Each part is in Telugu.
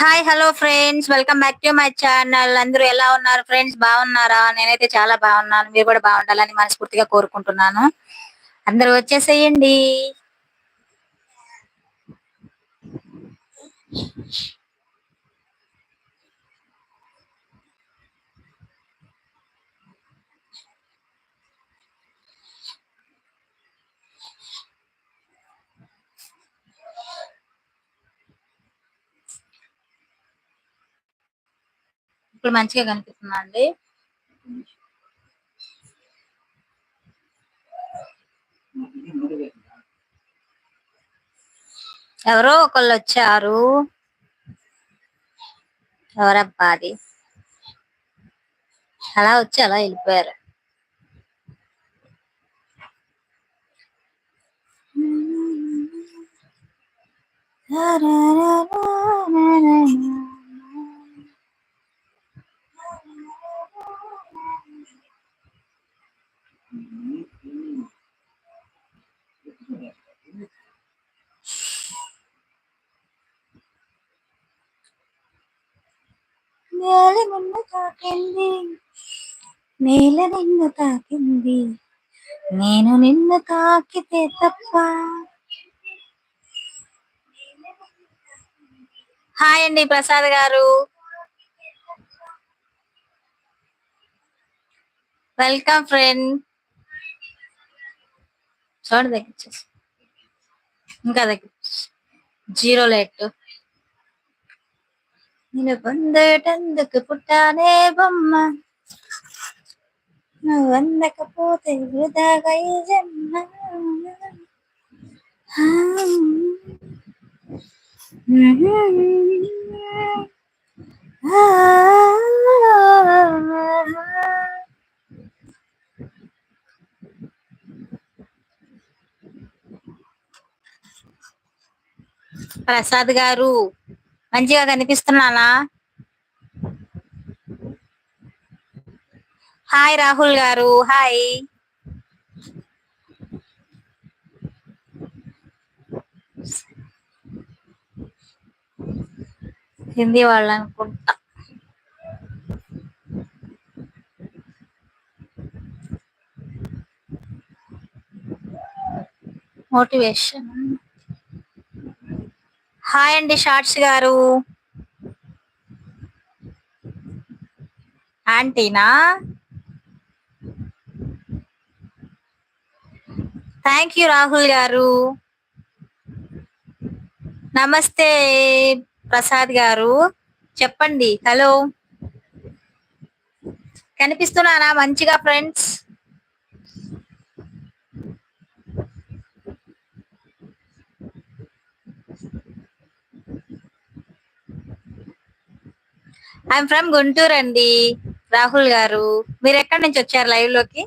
Hi hello friends welcome back to my channel అందరూ ఎలా ఉన్నారు ఫ్రెండ్స్ బాగున్నారా? నేనైతే చాలా బాగున్నాను. మీరు కూడా బాగుండాలని మనస్ఫూర్తిగా కోరుకుంటున్నాను. అందరూ వచ్చేసేయండి. ఇప్పుడు మంచిగా కనిపిస్తుందండి ఎవరో ఒకళ్ళు వచ్చారు. ఎవరబ్బా అది? అలా వచ్చి అలా వెళ్ళిపోయారు. నేల నిన్ను తాకింది నేల నిన్ను తాకింది. నేను నిన్ను తాకితే తప్ప. హాయ్ అండి ప్రసాద్ గారు. Welcome friend. చూడ దగ్గర ఇంకా దగ్గర జీరో లైట్. నేను పొందేటందుకు పుట్టానే బొమ్మ. నువ్వు అందకపోతే వృధాగా ఈ జన్మ. ప్రసాద్ గారు మంచిగా కనిపిస్తున్నానా? హాయ్ రాహుల్ గారు హాయ్. హిందీ వాళ్ళు అనుకుంటా. మోటివేషన్. హాయ్ అండి షార్ట్స్ గారు. ఆంటీనా? థ్యాంక్ యూ రాహుల్ గారు. నమస్తే ప్రసాద్ గారు. చెప్పండి హలో కనిపిస్తున్నానా మంచిగా ఫ్రెండ్స్ ఐఎమ్ ఫ్రమ్ గుంటూరు అండి రాహుల్ గారు. మీరు ఎక్కడి నుంచి వచ్చారు లైవ్లోకి?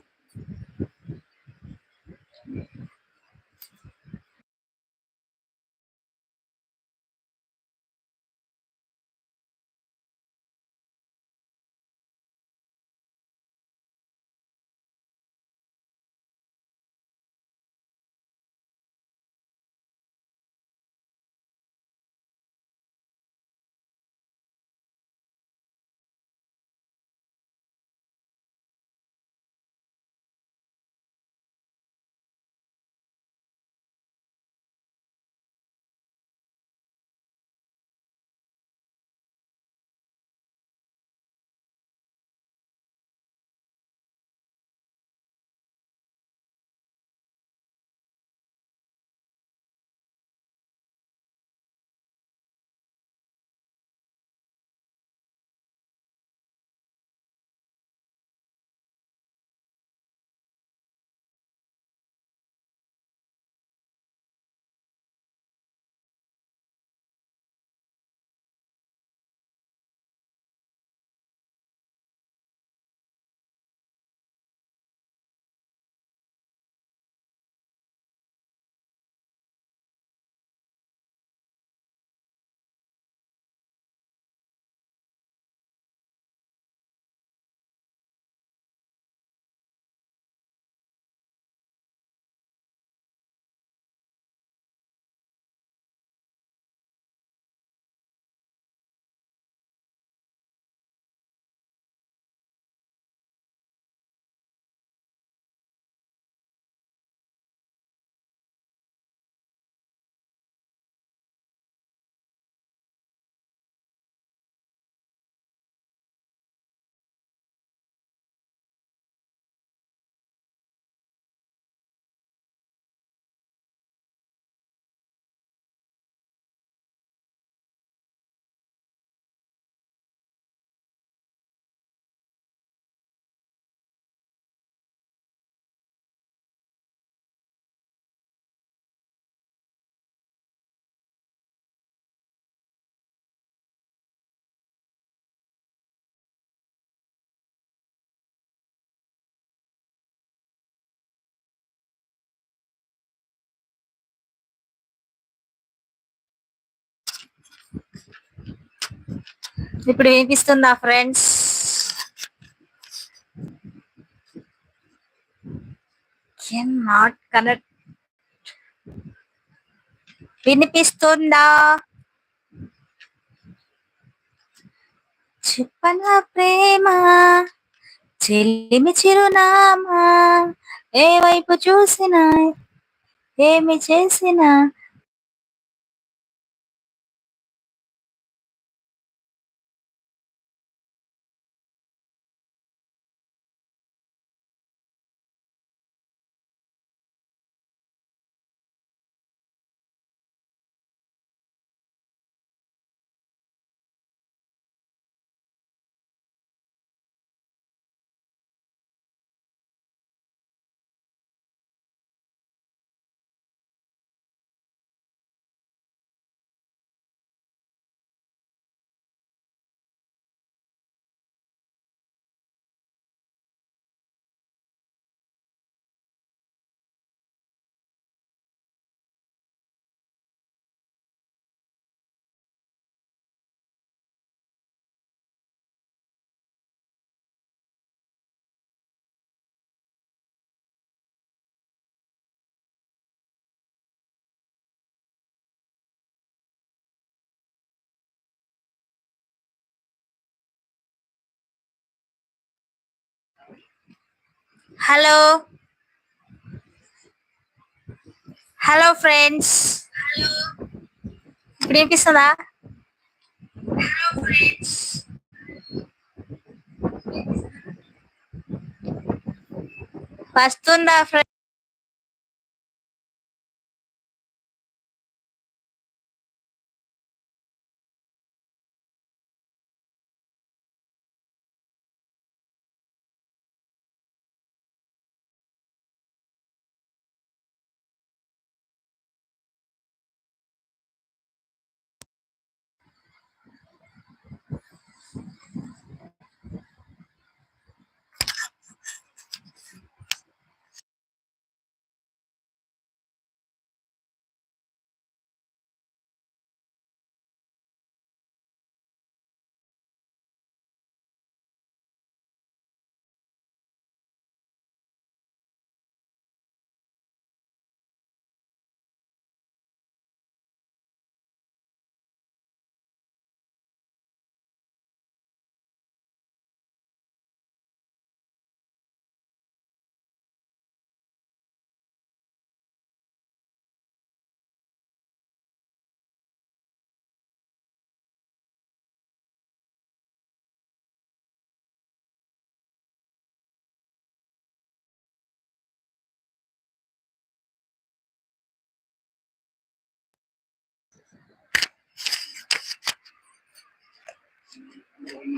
ఇప్పుడు వినిపిస్తుందా ఫ్రెండ్స్? కెన్ నాట్ కనెక్ట్ వినిపిస్తుందా? చెప్పనా ప్రేమ? చెల్లిమి చిరునామా? ఏ వైపు చూసినా ఏమి చేసినా హలో. Hello friends. ఇప్పుడు వినిపిస్తుందా? వస్తుందా ఫ్రెండ్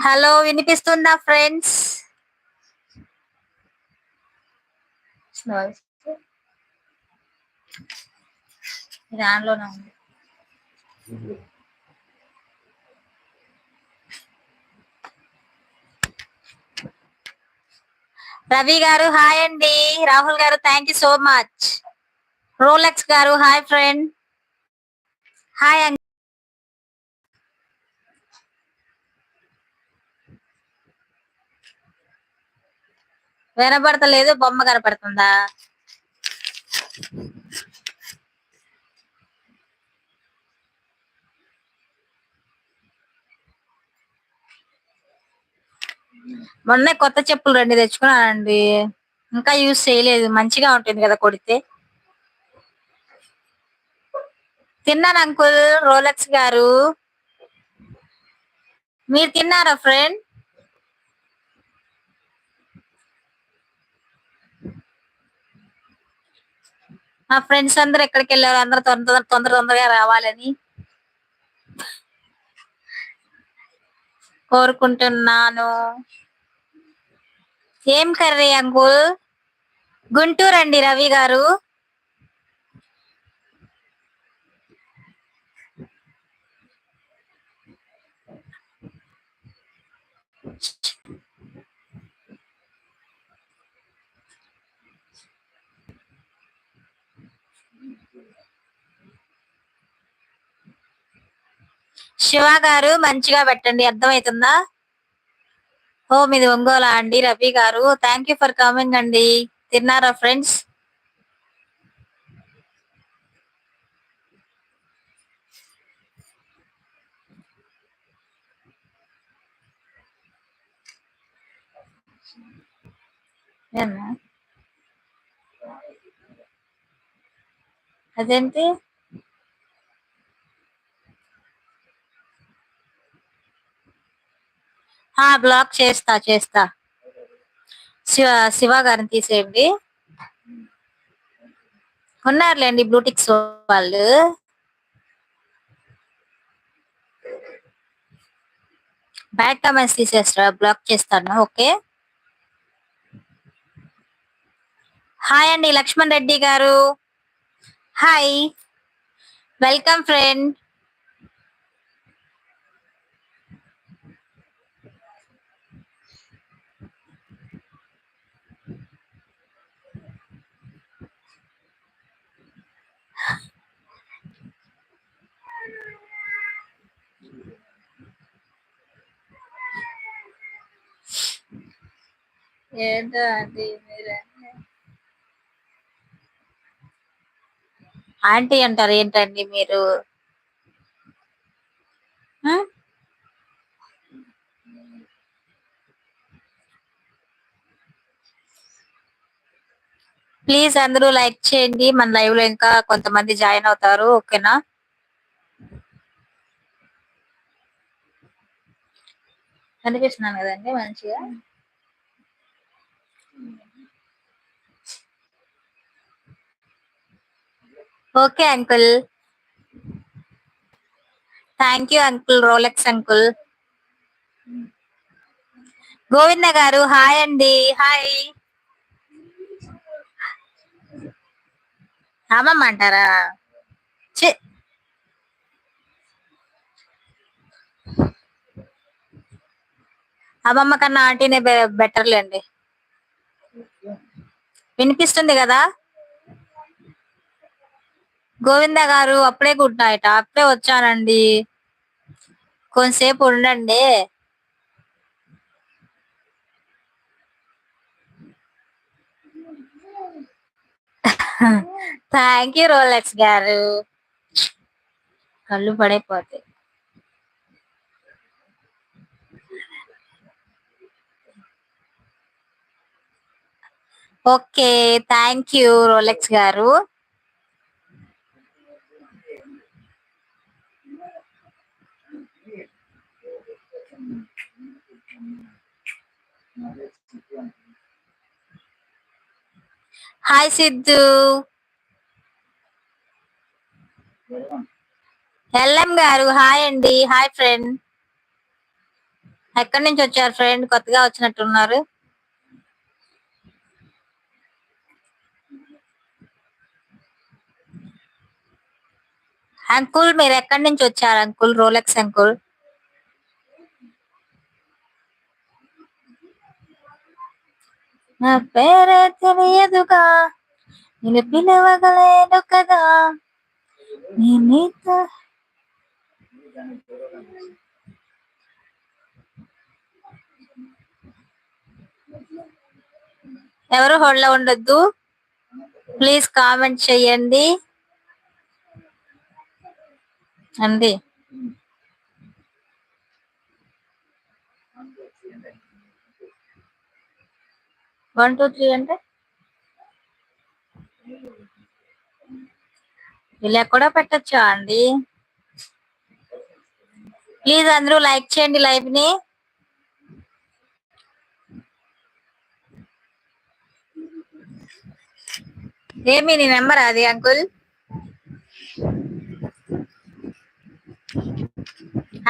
హలో వినిపిస్తుందా ఫ్రెండ్స్? దానిలోనే ఉంది. రవి గారు హాయ్ అండి. రాహుల్ గారు thank you so much Rolex గారు హాయ్ ఫ్రెండ్. హాయ్ అండి వినపడతలేదు బొమ్మ కనపడుతుందా? మొన్న కొత్త చెప్పులు రెండు తెచ్చుకున్నానండి. ఇంకా యూజ్ చేయలేదు మంచిగా ఉంటుంది కదా కొడితే. తిన్నాను అంకుల్ రోలక్స్ గారు. మీరు తిన్నారా ఫ్రెండ్? మా ఫ్రెండ్స్ అందరు ఎక్కడికి వెళ్ళారు అందరు తొందర తొందర తొందరగా రావాలని కోరుకుంటున్నాను. ఏం కర్రీ అంకుల్? గుంటూరు అండి రవి గారు. శివ గారు మంచిగా పెట్టండి అర్థమవుతుందా? ఓ మీది ఒంగోలా అండి రవి గారు. థ్యాంక్ యూ ఫర్ కమింగ్ అండి. తిన్నారా ఫ్రెండ్స్ అదేంటి? బ్లాక్ చేస్తా చేస్తా. శివ శివ గారిని తీసేయండి. ఉన్నారులేండి బ్లూటిక్స్ వాళ్ళు. బ్యాడ్ కామెంట్స్ తీసేస్తా బ్లాక్ చేస్తాను ఓకే. హాయ్ అండి లక్ష్మణ్ రెడ్డి గారు. హాయ్. Welcome friend. ఏంటో ఆంటీ అంటారు ఏంటండి మీరు? ప్లీజ్ అందరూ లైక్ చేయండి. మన లైవ్లో ఇంకా కొంతమంది జాయిన్ అవుతారు. ఓకేనా? కనిపిస్తున్నాను కదండి మంచిగా? Okay uncle. Thank you uncle. Rolex uncle. Govinda గారు హాయ్ అండి. హాయ్ అమ్మమ్మ అంటారా అమ్మమ్మ కన్నా ఆంటీనే బెటర్లేండి. వినిపిస్తుంది కదా? గోవింద గారు అప్పుడే గుడ్ నైట్ అప్పుడే వచ్చానండి కొంతసేపు ఉండండి. థ్యాంక్ యూ రోలెక్స్ గారు. కళ్ళు పడైపోతాయి. ఓకే థ్యాంక్ యూ రోలెక్స్ గారు. హాయ్ సిద్ధు. ఎల్ఎం గారు హాయ్ అండి. Hi friend. ఎక్కడి నుంచి వచ్చారు ఫ్రెండ్? కొత్తగా వచ్చినట్టున్నారు. అంకుల్ మీరు ఎక్కడి నుంచి వచ్చారు అంకుల్? Rolex uncle. నా పేరే తెలియదుగా. నేను పిలవగలేను కదా నీ ఎవరు హోళ్ళ ఉండొద్దు. ప్లీజ్ కామెంట్ చేయండి. అండి వన్ టూ త్రీ అంటే? ఇలా కూడా పెట్టచ్చా అండి? ప్లీజ్ అందరూ లైక్ చేయండి లైవ్ని. ఏమి నీ నెంబర్ అది అంకుల్?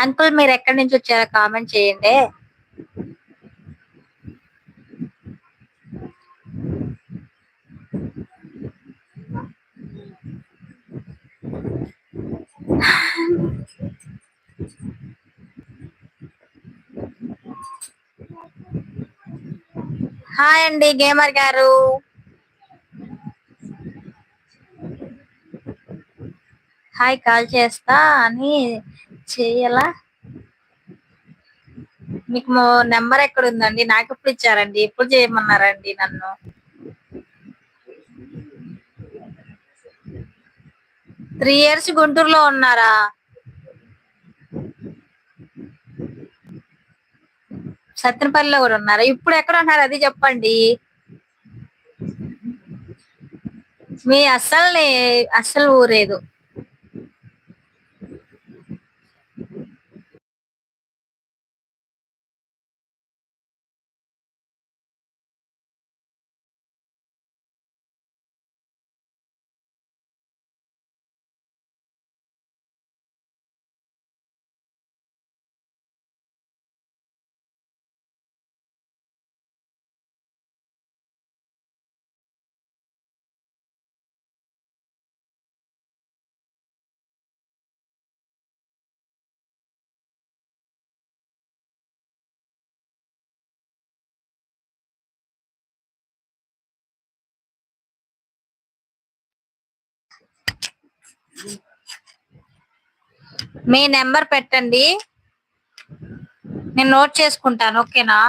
అంకుల్ మీరు ఎక్కడి నుంచి వచ్చారో కామెంట్ చేయండి. హాయ్ అండి గేమర్ గారు. హాయ్ కాల్ చేస్తా అని చేయాలా? మీకు నెంబర్ ఎక్కడ ఉందండి నాకు ఎప్పుడు ఇచ్చారండి? ఎప్పుడు చేయమన్నారండి నన్ను? త్రీ ఇయర్స్ గుంటూరులో ఉన్నారా? సత్తెనపల్లిలో కూడా ఉన్నారా. ఇప్పుడు ఎక్కడ ఉన్నారు? అది చెప్పండి. మీ అస్సలు అస్సలు ఊరేదు. మీ నెంబర్ పెట్టండి. నేను నోట్ చేసుకుంటాను ఓకేనా?